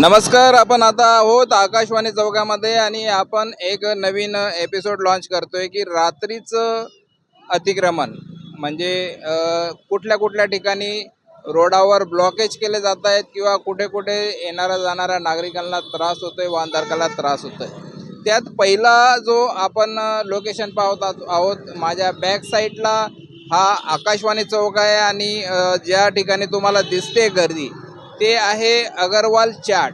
नमस्कार आपण आता आहोत आकाशवाणी चौकामध्ये आणि आपण एक नवीन एपिसोड लॉन्च करतोय की रात्रीचं अतिक्रमण. म्हणजे कुठल्या कुठल्या ठिकाणी रोडावर ब्लॉकेज केले जात आहेत किंवा कुठे कुठे येणाऱ्या जाणाऱ्या नागरिकांना त्रास होतोय वाहनधारकाला त्रास होतोय. त्यात पहिला जो आपण लोकेशन पाहत आहोत माझ्या बॅक साईडला हा आकाशवाणी चौक आहे आणि ज्या ठिकाणी तुम्हाला दिसते गर्दी ते आहे अगरवाल चाट.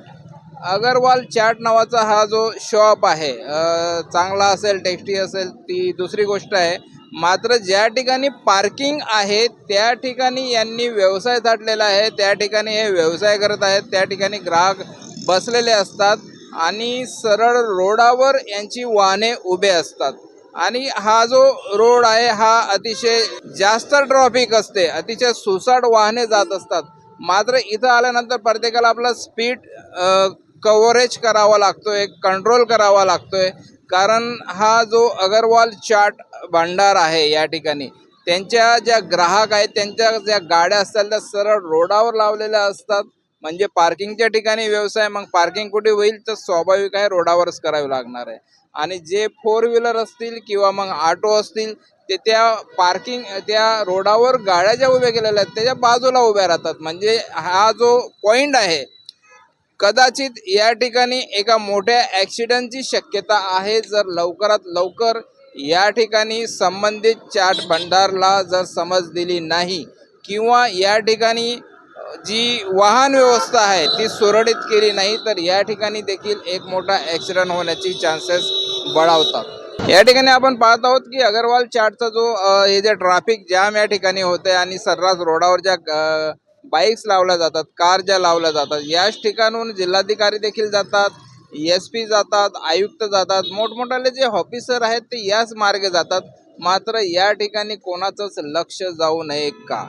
अगरवाल चाट नावाचा हा जो शॉप आहे चांगला असेल टेस्टी असेल ती दुसरी गोष्ट आहे. मात्र ज्या ठिकाणी पार्किंग आहे त्या ठिकाणी यांनी व्यवसाय थाटलेला आहे त्या ठिकाणी हे व्यवसाय करत आहेत त्या ठिकाणी ग्राहक बसलेले असतात आणि सरळ रोडावर यांची वाहने उभे असतात. आणि हा जो रोड आहे हा अतिशय जास्त ट्रॉफिक असते अतिशय सुसाट वाहने जात असतात. मात्र इथं आल्यानंतर प्रत्येकाला आपला स्पीड कव्हरेज करावा लागतोय कंट्रोल करावा लागतोय. कारण हा जो अगरवाल चाट भांडार आहे या ठिकाणी त्यांच्या ज्या ग्राहक आहेत त्यांच्या ज्या गाड्या असतात त्या सरळ रोडावर लावलेल्या असतात. म्हणजे पार्किंगच्या ठिकाणी व्यवसाय मग पार्किंग कुठे होईल तर स्वाभाविक आहे रोडावरच करावी लागणार आहे. आणि जे फोर व्हीलर असतील किंवा मग ऑटो असतील ते त्या पार्किंग त्या रोडावर गाड्या ज्या उभ्या केलेल्या आहेत त्याच्या बाजूला उभ्या राहतात. म्हणजे हा जो पॉईंट आहे कदाचित या ठिकाणी एका मोठ्या ॲक्सिडेंटची शक्यता आहे. जर लवकरात लवकर या ठिकाणी संबंधित चाट भंडारला जर समज दिली नाही किंवा या ठिकाणी जी वाहन व्यवस्था आहे ती सुरळीत केली नाही तर या ठिकाणी देखील एक मोठा ॲक्सिडेंट होण्याची चान्सेस बळावतात. या ठिकाणी आपण पाहत आहोत की अगरवाल चाटचा जो हे जे ट्रॅफिक जाम या ठिकाणी होते आणि सर्रास रोडावर ज्या बाईक्स लावल्या जातात कार ज्या लावल्या जातात याच ठिकाणून जिल्हाधिकारी देखील जातात एस पी जातात आयुक्त जातात मोठमोठाले जे ऑफिसर आहेत ते याच मार्गे जातात. मात्र या ठिकाणी कोणाचंच लक्ष जाऊ नये का?